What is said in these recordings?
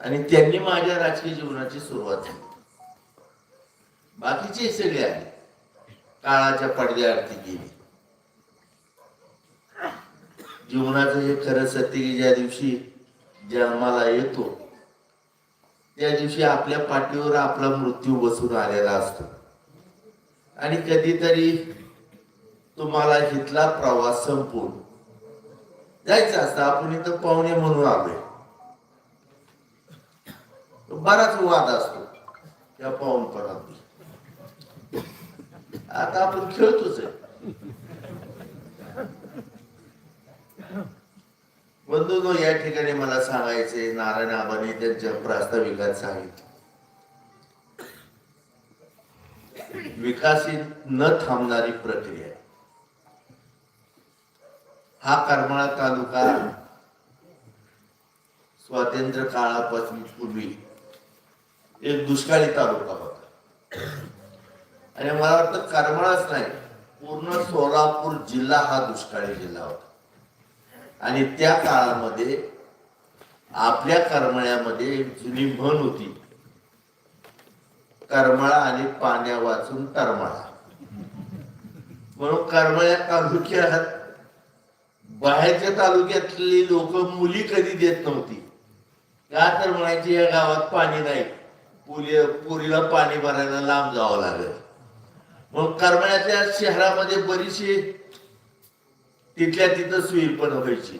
आणि त्यांनी माझ्या राजकीय जीवनाची सुरुवात केली बाकीचे सगळे आहे काळाच्या पडद्याआरती गेली. जीवनाचं हे खरं सत्य की ज्या दिवशी जन्माला येतो त्या दिवशी आपल्या पाठीवर आपला मृत्यू बसून आलेला असतो. आणि कधीतरी तुम्हाला इथला प्रवास संपून जायचं असतं. आपण इथं पाहुणे म्हणून आलोय. बराच वाद असतो. त्या पाहुणपणात आता आपण खेळतोच आहे. बंधूनो या ठिकाणी मला सांगायचे नारायण आबांनी त्यांच्या प्रास्ताविकात सांगितलं. विकासित न थांबणारी प्रक्रिया. हा करमाळा तालुका स्वातंत्र्य काळापासून पूर्वी एक दुष्काळी तालुका होता आणि मला वाटतं करमळाच नाही पूर्ण सोलापूर जिल्हा हा दुष्काळी जिल्हा होता. आणि त्या काळामध्ये आपल्या करमळ्यामध्ये एक जुनी म्हण होती करमळा आणि पाण्या वाचून करमळा. म्हणून करमळ्या तालुक्यात बाहेरच्या तालुक्यातली लोक मुली कधी देत नव्हती. का तर म्हणायची या गावात पाणी नाही. पुली पुरीला पाणी भरायला लांब जावं लागेल. मग करमळ्यातल्या शहरामध्ये बरीचशी तिथल्या तिथं सुईरपण व्हायची.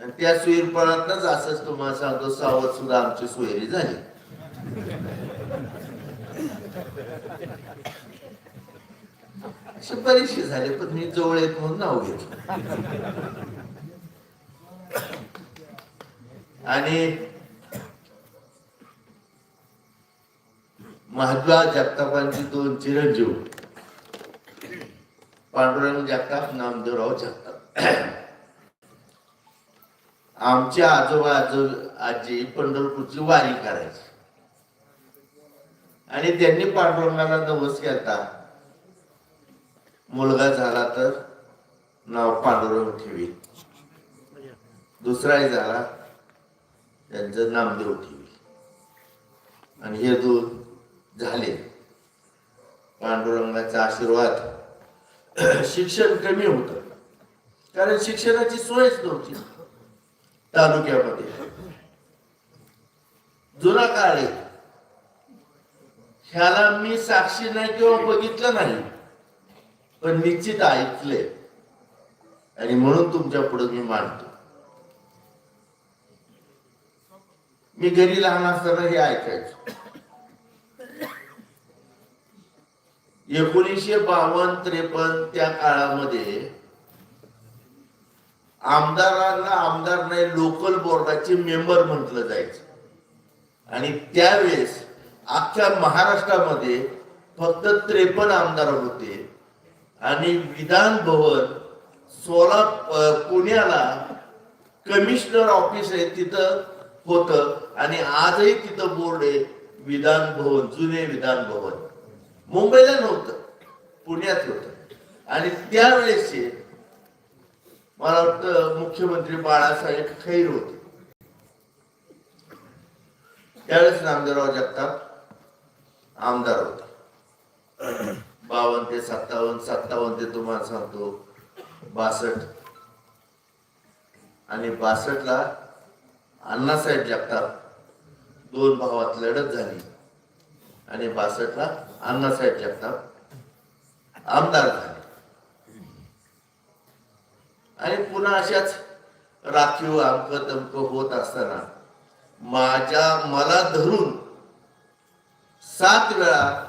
आणि त्या सुईरपणातच असंच तुम्हाला सांगतो सावध सुद्धा आमची सुहेरी झाली. असे बरेचसे झाले पण मी जवळ येत म्हणून नाव घेतलं. आणि महाद्वा जगतापांची दोन चिरंजीव. पांडुरंग जगताप नामदेवराव जगताप. आमचे आजोबा आजो आजी पंढरपूरची वारी करायची. आणि त्यांनी पांडुरंगाला नवस केला. मुलगा झाला तर नाव पांडुरंग ठेवी. दुसराही झाला त्यांचं नामदेव ठेवी. आणि हे दोन झाले. पांडुरंगाचा आशीर्वाद शिक्षण कमी होत. कारण शिक्षणाची सोयच नव्हती. तालुक्यामध्ये. जुना काळ आहे. ह्याला मी साक्षी नाही किंवा बघितलं नाही. पण निश्चित ऐकले आणि म्हणून तुमच्यापुढे मी मांडतो. मी घरी लहान असताना हे ऐकायचो. एकोणीसशे बावन्न त्रेपन्न त्या काळामध्ये आमदारांना आमदार नाही लोकल बोर्डाचे मेंबर म्हटलं जायचं. आणि त्यावेळेस अख्ख्या महाराष्ट्रामध्ये फक्त त्रेपन्न आमदार होते. आणि विधान भवन सोला पुण्याला कमिशनर ऑफिस आहे तिथं होतं. आणि आजही तिथं बोर्ड आहे विधान भवन जुने विधान भवन. मुंबईला नव्हतं. पुण्यात होतं. आणि त्यावेळेसचे मला वाटतं मुख्यमंत्री बाळासाहेब खैर होते. त्यावेळेस नामदेवराव जगताप आमदार होते. बावन्न ते सत्तावन्न सत्तावन्न ते तुम्हाला सांगतो बासष्ट. आणि बासष्टला अण्णासाहेब जगताप दोन भावात लढत झाली. आणि बासष्टला अण्णासाहेब जगताप. आमदार झाले. आणि पुन्हा अशाच राखीव अंक तमकं होत असताना माझ्या मला धरून सात वेळा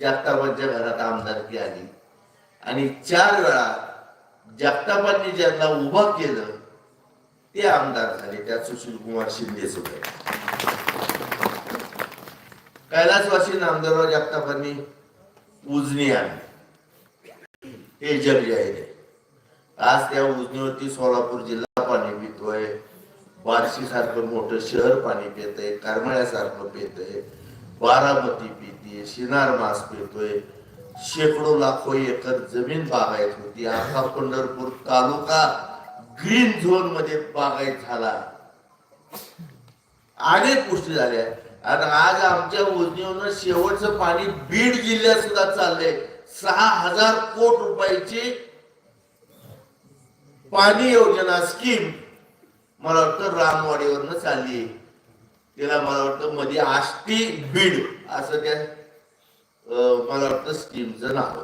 जगतापांच्या घरात आमदारकी आली. आणि चार वेळा जगतापांनी ज्यांना उभं केलं ते आमदार झाले. त्या सुशील कुमार शिंदे सुद्धा कैलासवासी नामदेवराव जगतापांनी उजनी आणली हे जग जाहीर आहे. आज त्या उजनीवरती सोलापूर जिल्हा पाणी पितोय. बार्शी सारखं मोठं शहर पाणी पित आहे करमळ्यासारखं पित आहे बारामती पिते शिनार मास पितोय. शेकडो लाखो एकर जमीन बागायत होती. आता पंढरपूर तालुका ग्रीन झोनमध्ये बागायत झाला. अनेक गोष्टी झाल्या. आणि आज आमच्या योजनेवर शेवटचं पाणी बीड जिल्ह्यात सुद्धा चाललंय. सहा हजार कोट रुपयाची पाणी योजना स्कीम मला वाटतं रामवाडीवरनं चालली. आहे तिला मला वाटतं मध्ये आष्टी बीड असं त्या मला वाटतं स्कीमचं नाव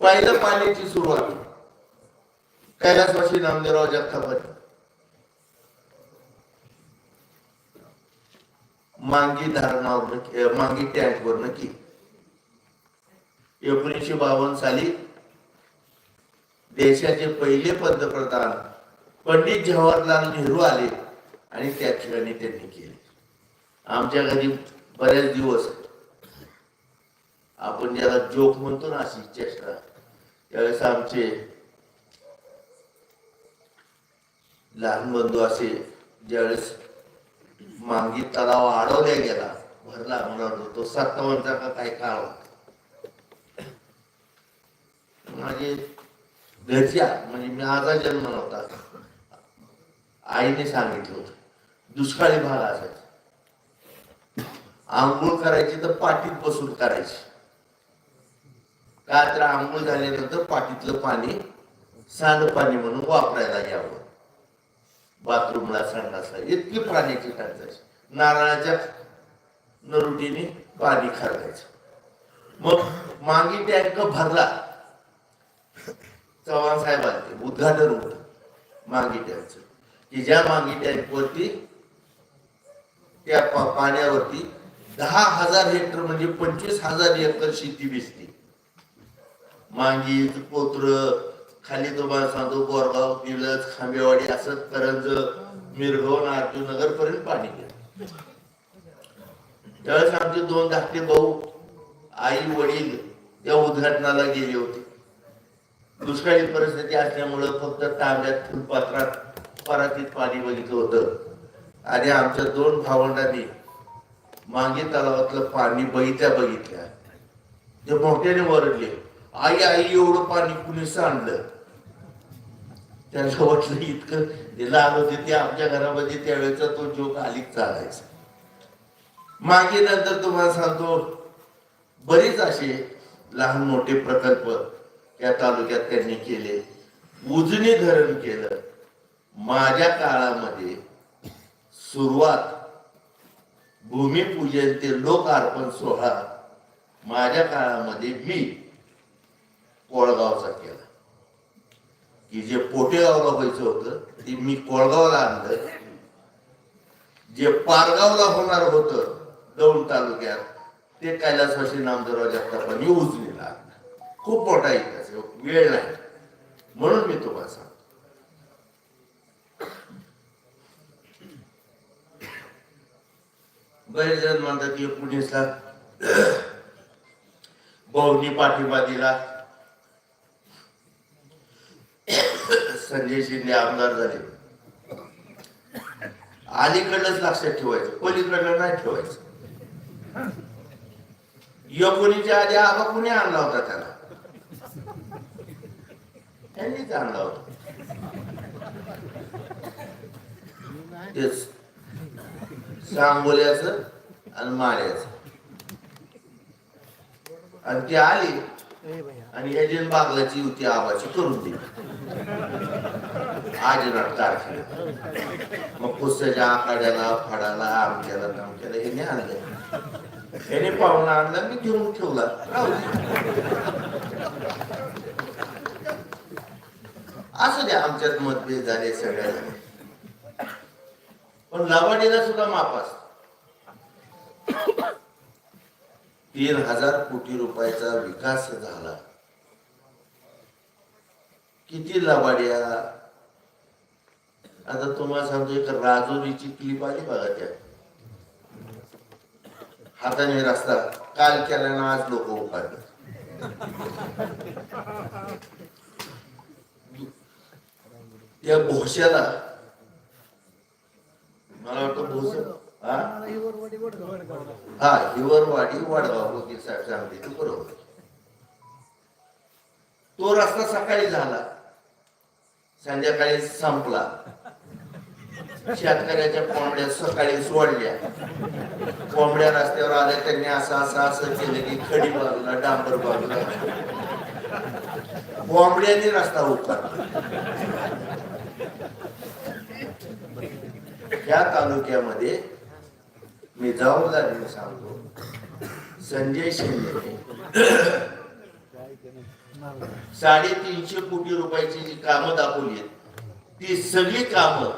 पहिलं पाण्याची सुरुवात. कैलासवासी नामदेवराव जगतापाटी मांगी धरणावर मांगी टँकवर नक्की एकोणीसशे बावन्न साली देशाचे पहिले पंतप्रधान पंडित जवाहरलाल नेहरू आले आणि त्या ठिकाणी त्यांनी केले. आमच्या घरी बरेच दिवस आपण ज्याला जोक म्हणतो ना अशी चेष्टा त्यावेळेस आमचे लहान बंधू असे ज्यावेळेस मांगी तलाव अडवल्या गेला भरला मला तो सत्तावन्नचा का काय काळ होता? माझे घरच्या म्हणजे मी आजा जन्म नव्हता आईने सांगितलं होतं दुष्काळी भाग असायचा. आंघोळ करायची तर पाठीत बसून करायची. का तर आंघोळ झाल्यानंतर पाठीतलं पाणी सांडपाणी म्हणून वापरायला यावं. बाथरूमला संडासला. इतकी पाण्याची टाकायची नारळाच्या नरुटीने पाणी खरगायचं मग मागे टँक भरला. चव्हाण साहेब उद्घाटन होत. मागे टँकचं. की ज्या मागे टँकवरती त्या पाण्यावरती दहा हजार हेक्टर म्हणजे पंचवीस हजार एकर शेती दिसते. मांगी पोत्र खाली तुम्हाला सांगतो बोरगाव पिलज खांबेवाडी असत करंज मिरगाव अर्जुनगर पर्यंत पाणी गेलं. त्यावेळेस आमचे दोन धाकटे भाऊ आई वडील या उद्घाटनाला गेले होते. दुष्काळी परिस्थिती असल्यामुळं फक्त तांब्यात फुलपात्रात परातीत पाणी बघितलं होतं. आणि आमच्या दोन भावंडांनी मागे तलावातलं पाणी बघितल्या बघितल्या. ते मोठ्याने वरडले. आई आई एवढं पाणी कुणी सांडलं? त्यांना वाटलं इतकं दिलं आलं होते ते आमच्या घरामध्ये त्यावेळेचा तो जोक आलीच चालायचा. मागे नंतर तुम्हाला सांगतो बरेच असे लहान मोठे प्रकल्प या तालुक्यात त्यांनी केले. उजनी धरण केलं. माझ्या काळामध्ये सुरुवात भूमिपूजन ते लोकार्पण सोहळा माझ्या काळामध्ये मी कोळगावचा केला. की जे पोटेगावला व्हायचं होतं ते मी कोळगावला आणलं. जे पारगावला होणार होतं दौंड तालुक्यात ते कैलासवाशी नामदेवराव जगतापांनी उजनीला आणलं. खूप मोठा इतिहास वेळ नाही. म्हणून मी तुम्हाला सांगतो. बरेच जण म्हणतात की एकोणीसला बहुनी पाठिंबा दिला संजय शिंदे आमदार झाले. अलीकडलंच लक्षात ठेवायचं. पलीकडलं नाही ठेवायचं. एकोणीच्या आधी आबा कुणी आणला होता त्याला? त्यांनीच आणला होता. सांगोल्याच आणि माळ्याच. आणि ती आली. आणि एजंट बागलाची युती आबाची करून दिली आज तारखेला. मग पुस्तच्या आखाड्याला फाडाला आमच्याला तामक्याला हे नाही आणलं. याने पाहुणा आणला मी घेऊन ठेवला. राहू दे. असू द्या आमच्यात मतभेद झाले सगळ्या पण लबाडीला सुद्धा माप असत. तीन हजार कोटी रुपयाचा विकास झाला. किती लबाड्या. आता तुम्हाला सांगतो एक राजोरीची क्लिप आली बघा त्या. हाताने रस्ता. काल केल्यानं आज लोक उकाडले या भोश्याला. मला वाटतं भोस हा? हिवरवाडी वडगाव. वकील साहेब सांगते ते बरोबर. तो रस्ता सकाळी झाला. संध्याकाळी संपला. शेतकऱ्याच्या कोंबड्या सकाळी सोडल्या. कोंबड्या रस्त्यावर आल्या त्यांनी असं असं असं केलं की खडी बाजूला डांबर बाजूला. कोंबड्यांनी रस्ता उतरला या तालुक्यामध्ये मी जबाबदारीने सांगतो संजय शिंदे. साडेतीनशे कोटी रुपयाची जी कामं दाखवली आहेत ती सगळी कामं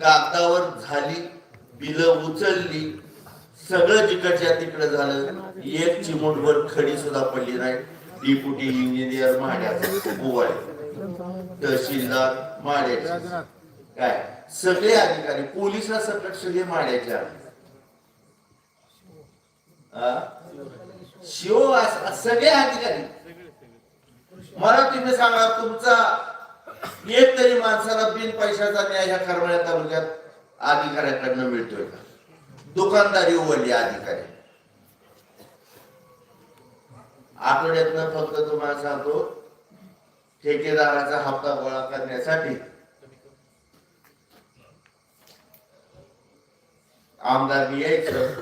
कागदावर झाली बिलं उचलली सगळं जिकडच्या तिकडे झालं एक चिमूटभर खडी सुद्धा पडली नाही. डिप्युटी इंजिनियर माड्याचा गोवाळे तहसीलदार माड्याचे. काय? सगळे अधिकारी पोलिसा सकट सगळे माड्याचे आहेत. शिव सगळे अधिकारी मला तुम्ही सांगा तुमचा एक तरी माणसाला बिन पैशाचा न्याय ह्या करमाळ्या तालुक्यात अधिकाऱ्याकडनं मिळतोय का? दुकानदारी उघडली अधिकारी. आठवड्यातनं फक्त तुम्हाला सांगतो ठेकेदाराचा हप्ता गोळा करण्यासाठी आमदार यायचं.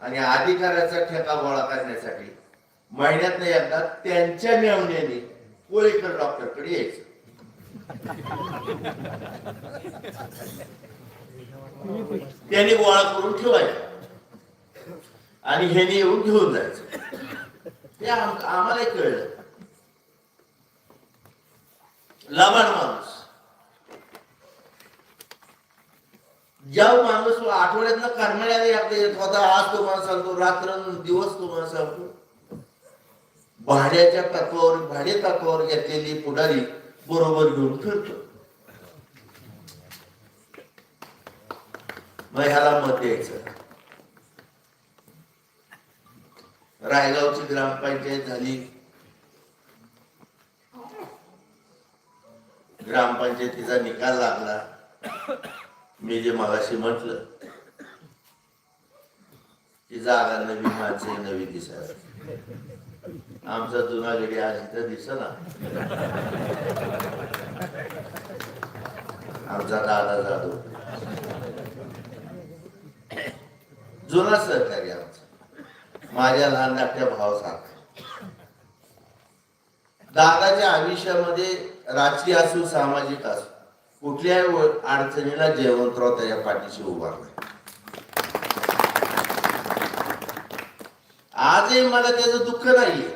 आणि अधिकाऱ्याचा ठेका गोळा करण्यासाठी महिन्यात एकदा त्यांच्या मेवण्याने कोळीकर डॉक्टरकडे यायचं. त्यांनी गोळा करून ठेवायचा. आणि ह्याने येऊन घेऊन जायचं. ते आम्हाला कळलं. लबाड माणूस. ज्या माणूस आठवड्यातनं करमाळ्याला आपले येत होता. आज तुम्हाला सांगतो रात्र दिवस तुम्हाला सांगतो. भाड्याच्या तत्वावर भाडे तत्वावर घेतलेली पुढारी बरोबर घेऊन फिरतो. मग ह्याला मत द्यायचं. रायगावची ग्रामपंचायत झाली. ग्रामपंचायतीचा निकाल लागला. मी जे मगाशी म्हटलं की जागा नवी माणसे नवी दिसाय आमचा जुना गडी आज तर दिसना. आमचा दादा जाधव. जुना सहकारी आमचा. माझ्या लहान धाकट्या भावासारखा. दादाच्या आयुष्यामध्ये राजकीय असो सामाजिक असो कुठल्या अडचणीला जयवंतराव त्याच्या पाठीशी उभारला आजही मला त्याचं दुःख नाहीये.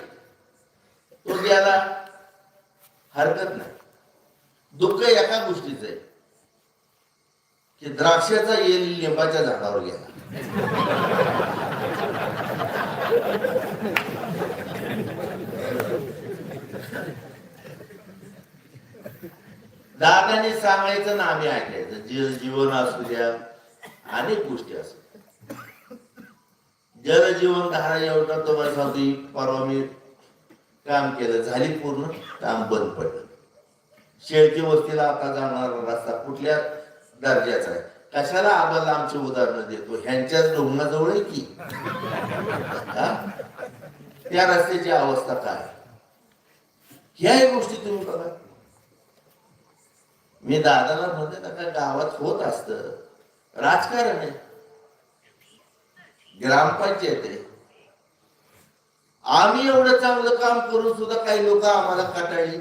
तो गेला हरकत नाही. दुःख एका गोष्टीचं आहे की द्राक्षाचा येल लिंबाच्या झाडावर गेला. दादाने सांगायचं ना आम्ही ऐकायचं जल जीवन असू द्या अनेक गोष्टी असू जलजीवन धारा एवढं तुम्हाला सांगतो परवा मी काम केलं झाली पूर्ण काम बंद पडलं. शेळकी वस्तीला आता जाणारा रस्ता कुठल्या दर्जाचा आहे? कशाला आम्हाला आमची उदाहरणं देतो? ह्यांच्याच डोंगणाजवळ आहे की? त्या रस्त्याची अवस्था काय? ह्याही गोष्टी तुम्ही बघा. मी दादाला म्हणते का गावात होत असत. राजकारण आहे. ग्रामपंचायत आहे. आम्ही एवढं चांगलं काम करून सुद्धा काही लोक आम्हाला कटाळी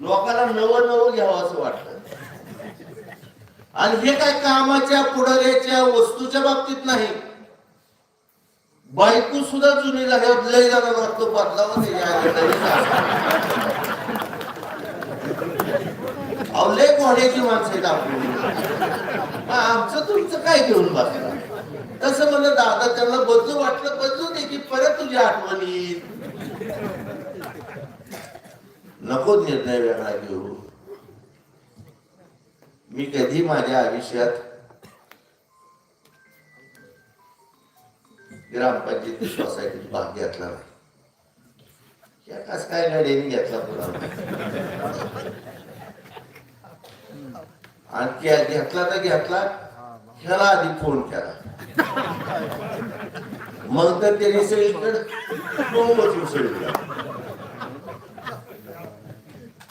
लोकांना नवं नवं घ्यावं असं वाटलं आणि हे काय कामाच्या पुढाऱ्याच्या वस्तूच्या बाबतीत नाही. बायको सुद्धा जुनी झाल्यावर लय जाणार वाटतो बदलावं ते लय घोड्याची माणसं आहेत आपली. आमचं तुमचं काय घेऊन बसला तसं म्हणलं दादा त्यांना बदलू वाटलं बदलू दे की परत तुझी आठवणी नको निर्णय वेगळा घेऊ. मी कधी माझ्या आयुष्यात ग्रामपंचायत सोसायटीत भाग घेतला नाही या कस काय गाडीने घेतला पुन्हा आणि त्या घेतला तर घेतला ह्याला आधी फोन केला. मग तर त्याने सगळीकडे बोंबच उसळली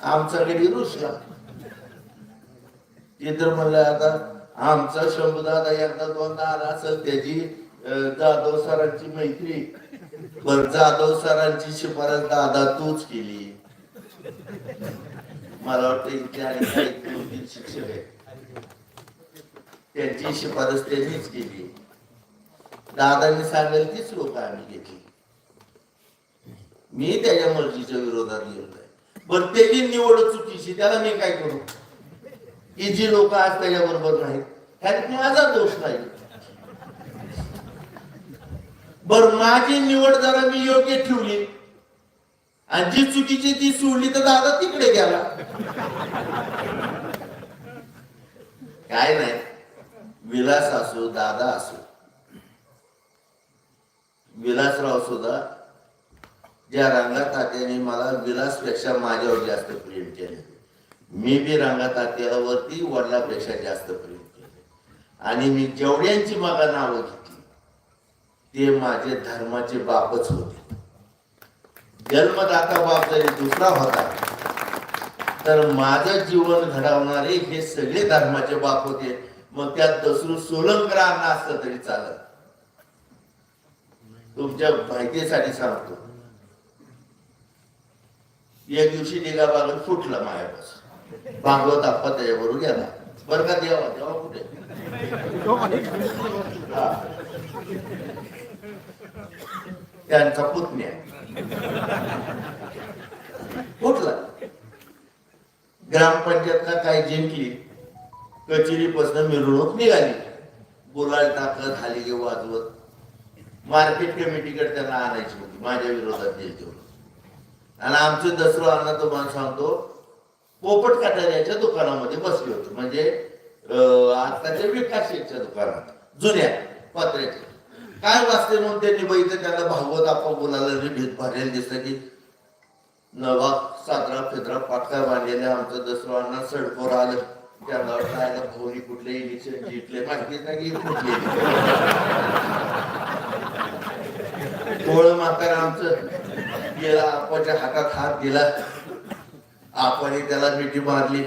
आमचा घरी रुसला ते तर म्हणलं आता आमचा शंभूदादा एकदा दोनदा आला असेल त्याची जाधव सरांची मैत्री. बर जाधव सरांची शिफारस दादा तूच केली. मला वाटतं शिक्षक आहेत. त्यांची शिफारस त्यांनीच केली. दादांनी सांगेल तीच लोक आम्ही घेतली. मी त्याच्या मर्जीच्या विरोधात लिहिलोय पण त्याची निवड चुकीची त्याला मी काय करू? की जी लोक आज त्याच्या बरोबर नाहीत ह्यात माझा दोष नाही. बर माझी निवड जरा मी योग्य ठेवली. आणि जी चुकीची ती सोडली तर दादा तिकडे गेला. काय नाही. विलास असो दादा असो. विलासराव सुद्धा ज्या रंगात तात्याने मला विलासपेक्षा माझ्यावर जास्त प्रेम केले. मी बी रंगा तात्यावरती वडिलापेक्षा जास्त प्रेम केले. आणि मी जेवढ्यांची मला नावं घेतली. ते माझे धर्माचे बापच होते. जन्मदाता बाप जरी दुसरा होता तर माझं जीवन घडवणारे हे सगळे धर्माचे बाप होते. मग त्यात दसरू सोलंकर अण्णा असतं तरी चालत. तुमच्या माहितीसाठी सांगतो. एक दिवशी निघा बागत फुटला मायापासून. भागवत आप्पा त्याच्याबरोबर गेला. बरं का देवा देवा कुठे. त्यांचा पुतण्या फुटला ग्रामपंचायतला काय जिंकली कचेरीपासून मिरवणूक निघाली बोलायला टाकत हालिगे वाजवत मार्केट कमिटीकडे त्यांना आणायची होती माझ्या विरोधात दिली आणि आमचं दसरो अण्णा तुम्हाला सांगतो पोपट काटाऱ्याच्या दुकानामध्ये बसले होते म्हणजे अं, आताच्या विकास शेठच्या दुकानात जुन्या पत्र्याच्या काय वाचते म्हणून त्यांनी बघितलं? त्याला भागवत आपण बोलायला भीत भरलेलं दिसलं की नवा साजरा फेदरा पाटका बांधलेल्या आमचं दसरो अण्णा सडकोर आलं. त्याला खायला आयला कुठले इलेक्शन जिंकले माहितीच नाही की कुठले? कोळ माता आमचं. गेला आपाच्या हातात हात दिला. आपण त्याला मिठी मारली.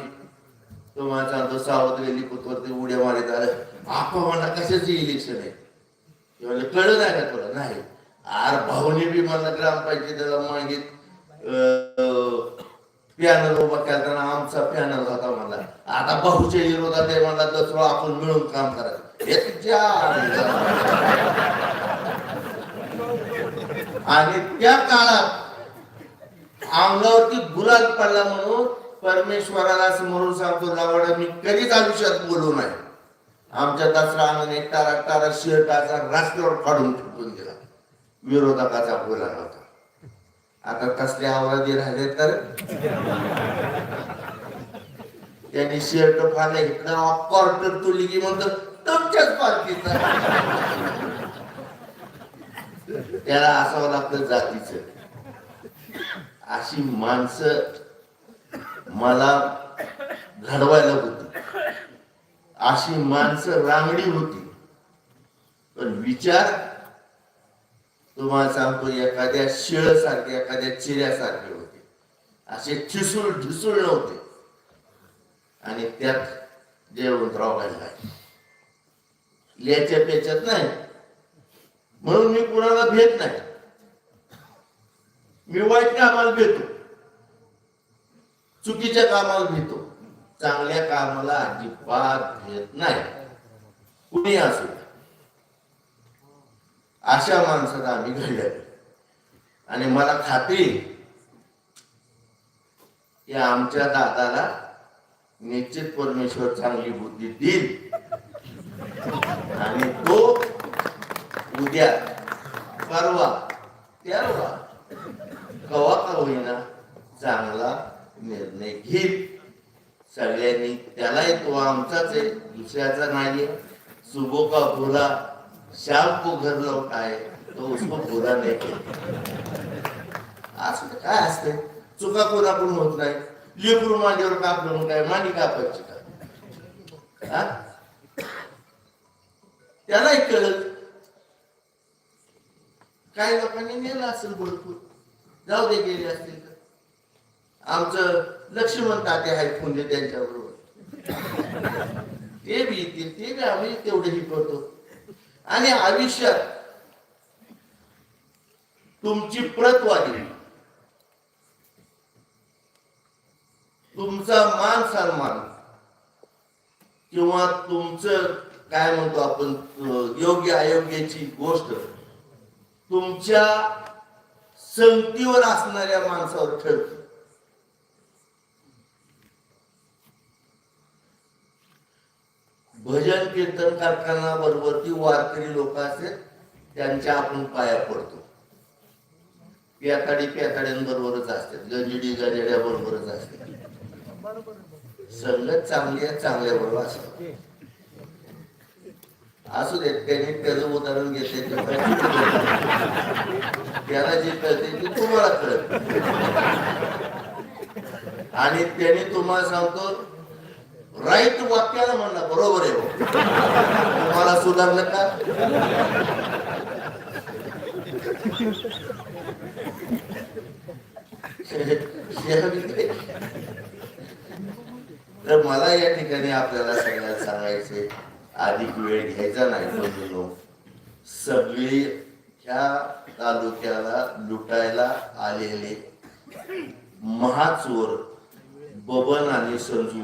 तुम्हाला सांगतो सावध गेली पुतवरती उड्या मारित आलं. आपण म्हणा कशाची इलेक्शन आहे? कळलं नाही का तुला? नाही. आर भाऊने बी मला ग्रामपंचायतीला मागित पॅनल उभा केला आमचा पॅनल होता मला आता भाऊच्या विरोधात आहे मला दसरो आपण मिळून काम करायचं. हे तुझ्या आणि त्या काळात अंगावरती गुलाल पडला म्हणून परमेश्वराला समोरून सांगतो लावडा मी कधीच आयुष्यात बोलू नाही. आमच्या दसरा अंगाने टारा टारा शिरटाचा रस्त्यावर काढून फुटून गेला. विरोधकाचा गुलाल होता आता कसले आवाजी राहिले तर? त्यांनी शर्ट फाडले घेतला क्वार्टर तुली की म्हणतो तुमच्याच पार्टीचा त्याला असावं लागतं जातीचं. अशी माणसं मला घडवायला होती. अशी माणसं रांगडी होती. पण विचार तुम्हाला सांगतो एखाद्या शिळ सारखे एखाद्या चिऱ्यासारखे होते. असे ठिसूळ ढिसूळ नव्हते. आणि त्यात जयवंतराव घडला लिहायच्या पेच्यात नाही. म्हणून मी कुणाला भेट नाही. मी वाईट कामाला भेटतो. चुकीच्या कामाला भेटतो. चांगल्या कामाला अजिबात घेत नाही. कुणी असू अशा माणसाला आम्ही घडलं आणि मला खात्री की आमच्या दादाला निश्चित परमेश्वर चांगली बुद्धी देईल. आणि तो उद्या परवा तेरवा कवा का होईना चांगला निर्णय घेईल. सगळ्यांनी. त्यालाही तो आमचाच आहे दुसऱ्याचा नाही सुबो का भोला शाम को घर लौटा है तो उसको भोला नाही असं काय असते चुका कोणाकडून होत नाही? लेकरू मांडीवर कापलं मग काय? मांडी कापायची का? त्यालाही कळत काही लोकांनी नेलं असेल भरपूर. जाऊ दे गेले असतील तर. आमचं लक्ष्मण ताते आहेत पुण्य त्यांच्याबरोबर. ते बी येतील ते बी आम्ही तेवढेही करतो. आणि आयुष्यात तुमची प्रत वाढली. तुमचा मान सन्मान किंवा तुमचं काय म्हणतो आपण योग्य अयोग्याची गोष्ट तुमच्या संगतीवर असणाऱ्या माणसावर ठरते. भजन कीर्तन करताना बरोबर ती वारकरी लोक असतात त्यांच्या आपण पाया पडतो. प्याताडी प्याताड्यांबरोबरच असतात. गजडी गजड्या बरोबरच असतात. संगत चांगली आहे चांगल्या बरोबर असतात. असू देत त्यांनी त्याचं उदाहरण घेतले ते त्याला जे कळते ते तुम्हाला कळत. आणि त्याने तुम्हाला सांगतो राईट वाक्याला म्हणला बरोबर आहे हो. तुम्हाला सुधारलं का? तर मला या ठिकाणी आपल्याला सगळ्यात सांगायचे अधिक वेळ घ्यायचा नाही बंधूंनो. सगळे ह्या तालुक्याला लुटायला आलेले महाचोर बबन आणि संजू.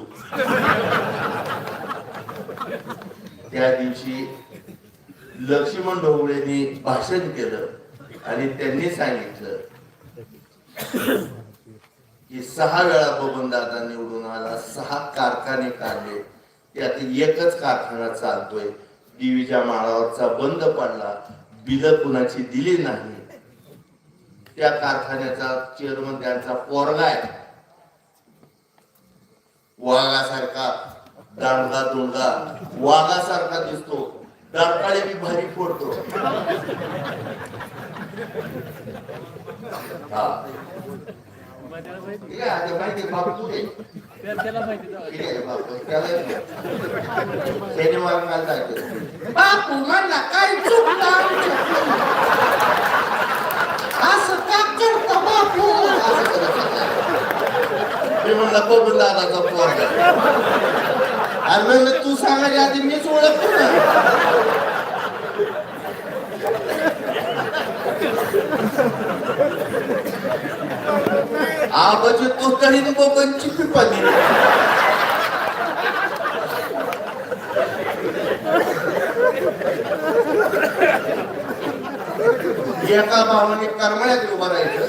त्या दिवशी लक्ष्मण ढोबळेनी भाषण केलं आणि त्यांनी सांगितलं की सहा वेळा बबन दादा निवडून आला सहा कारखाने काढले त्यातील एकच कारखाना चालतोय. देवीच्या माळावरचा बंद पडला बिल कुणाची दिली नाही. त्या कारखान्याचा चेअरमन त्यांचा पोरगा आहे. वाघासारखा दांडगा दुंडगा वाघासारखा दिसतो. दारकाळे बी भारी फोडतो. हा. माहिती बापू शनिवार म्हणला काय? असं का करतो बापू. मी म्हणला बघून दादाचा पोरगा. अरे म्हणलं तू सांगायच्या आधी मीच ओळखतो ना. आबाची तो तरी बबनची पिपाली एका भावाने करमळ्यात उभा राहायचं.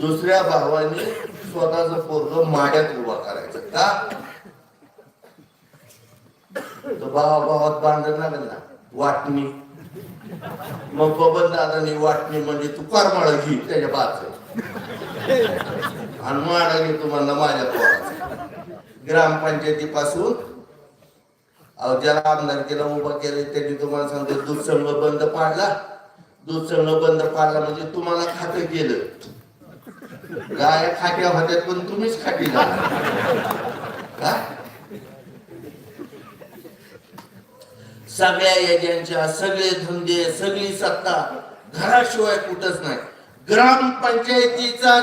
दुसऱ्या भावाने स्वतःच पोरग माड्यात उभा करायचं का? तो भावा भावात भांडण लागेल ना. वाटणी. मग बबन दादानी वाटणी म्हणजे तू करमाळ घे त्याच्या बाच आणि माडा घे तुम्हाला माझ्या पोराचा. ग्रामपंचायतीपासून अहो ज्याला आमदारकीला उभा केले त्यांनी तुम्हाला सांगतो दूध संघ बंद पाडला. दूध संघ बंद पाडला म्हणजे तुम्हाला खातं गेलं. गाय खाट्या होत्यात पण तुम्हीच खाटी झाला सगळ्या एजंटच्या सगळे धंदे सगळी सत्ता घराशिवाय कुठंच नाही. ग्रामपंचायतीचा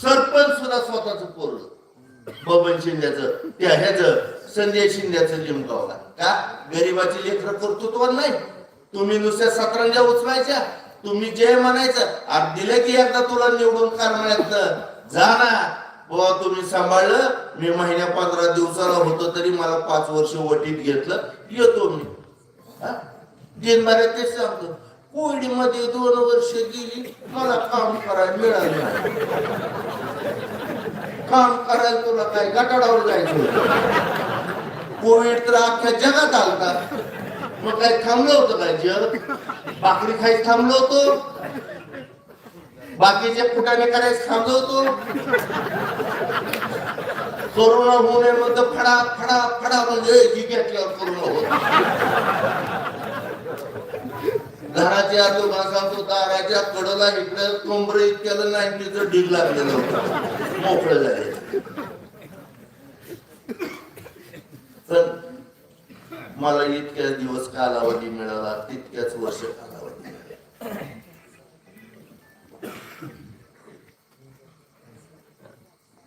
सरपंच सुद्धा स्वतःच पोरलं बबन शिंद्याचं त्या ह्याच संजय शिंद्याचं लिमगावला का? गरीबाची लेकर कर्तृत्व नाही. तुम्ही नुसत्या सतरंजा उचवायच्या तुम्ही जय म्हणायचं आज दिलं की एकदा तुला निवडून करण्यात जा ना. बुवा तुम्ही सांभाळलं. मी महिन्या पंधरा दिवसाला होतो तरी मला पाच वर्ष वटीत घेतलं. येतो मी. दिनभरात तेच सांगतो. कोविडमध्ये दोन वर्ष गेली मला काम करायला मिळालं नाही. काम करायला तुला काय गटाडावर जायचं कोविड तर अख्ख्या जगात आलता. मग काय थांबलं होतं काय? जग भाकरी खायला थांबलो होतो. बाकीचे फुटाने करायच थांबलो होतो. कोरोना होऊ नये फडा फडा फडा म्हणजे ही घेतल्यावर कोरोना होत घराच्या आजोबा सांगतो दाराच्या कडला इकडं कोंबर इतक्याला नाईन्टीचं ढीग लागलेलं होतं. मोकळं झाले मला इतक्याच दिवस कालावधी मिळाला तितक्याच वर्ष कालावधी मिळाला.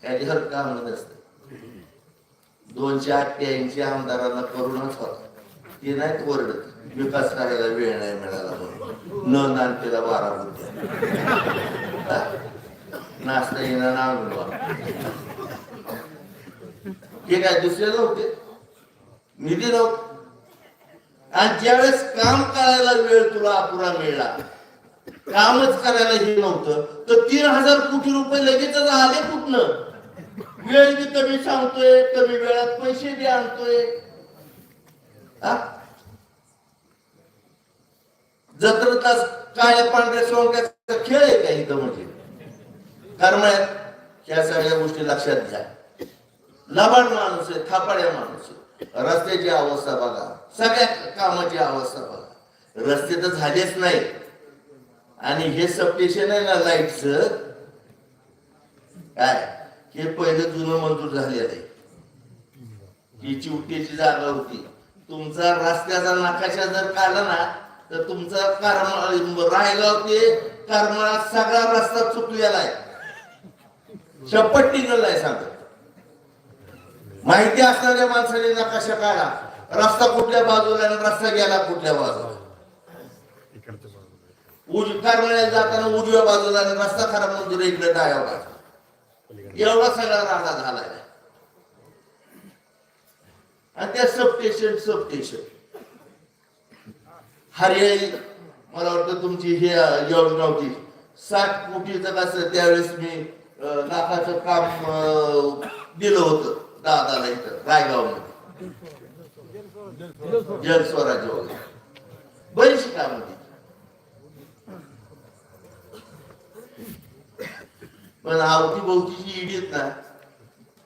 हरकत म्हणत नसतं दोनशे अठ्ठ्याऐंशी आमदारांना करूनच होता ते नाहीत ओरडत विकास करायला वेळ नाही मिळाला म्हणून. न नानतेला बारा होत्या नाचता येणार ना हे काय दुसरे नव्हते निधी नव्हते आणि ज्यावेळेस काम करायला वेळ तुला अपुरा मिळला कामच करायला हे नव्हतं तर तीन हजार कोटी रुपये लगेच आले कुठनं? वेळ बी कमी सांगतोय कमी वेळात पैसे बी आणतोय. हा? जत्र तास काळ्या पांढऱ्या सोंग्याचा खेळ आहे का इथं म्हणजे? करमळ्यात ह्या सगळ्या गोष्टी लक्षात घ्या. लबाड माणूस आहे थापाड्या माणूस आहे. रस्त्याची अवस्था बघा. सगळ्या कामाची अवस्था बघा. रस्ते तर झालेच नाही. आणि हे सबस्टेशन आहे ना लाईटच काय? हे पहिलं जुनं मंजूर झालेलं आहे. ही चिवटीची जागा होती. तुमचा रस्त्याचा नकाशा जर काढला ना तर तुमचा कर्म राहिला होते कर्मा सगळा रस्ता चुकलेला आहे. शपथ टिकलेला सांगत माहिती असणाऱ्या माणसाने नकाशा काढा. रस्ता कुठल्या बाजूला रस्ता गेला कुठल्या बाजूला? उज करमाळ्यात जाताना उजव्या बाजूला रस्ता खराब मंजूर इकडे डाव्या बाजूला. एवढा सगळा राडा झालाय. आणि त्या सबस्टेशन सबस्टेशन हरियाळी मला वाटतं तुमची हे योजना होती साठ कोटीचं कसं त्यावेळेस मी लाखाचं काम दिलं होतं दादाला इथं रायगाव जल स्वराज्य वगैरे बरीचशी कामं दिली पण आवती भोवतीची ईडी ना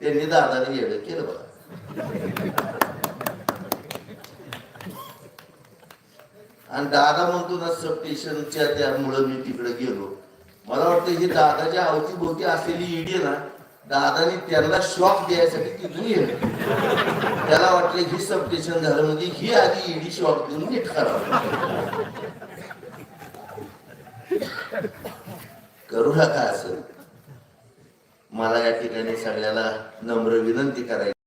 त्यांनी दादाने येडं केलं बघा. आणि दादा म्हणतो ना सब स्टेशनच्या त्यामुळं मी तिकडे गेलो. मला वाटतं ही दादाच्या अवती भोवती असलेली ईडी ना दादाने त्यांना शॉक द्यायसाठी तिथून गेले त्याला वाटलं ही सबस्टेशन झालं म्हणजे ही आधी ईडी शॉक देऊन नीट करावं. करू नका असं. मला या ठिकाणी सगळ्याला नम्र विनंती करायची.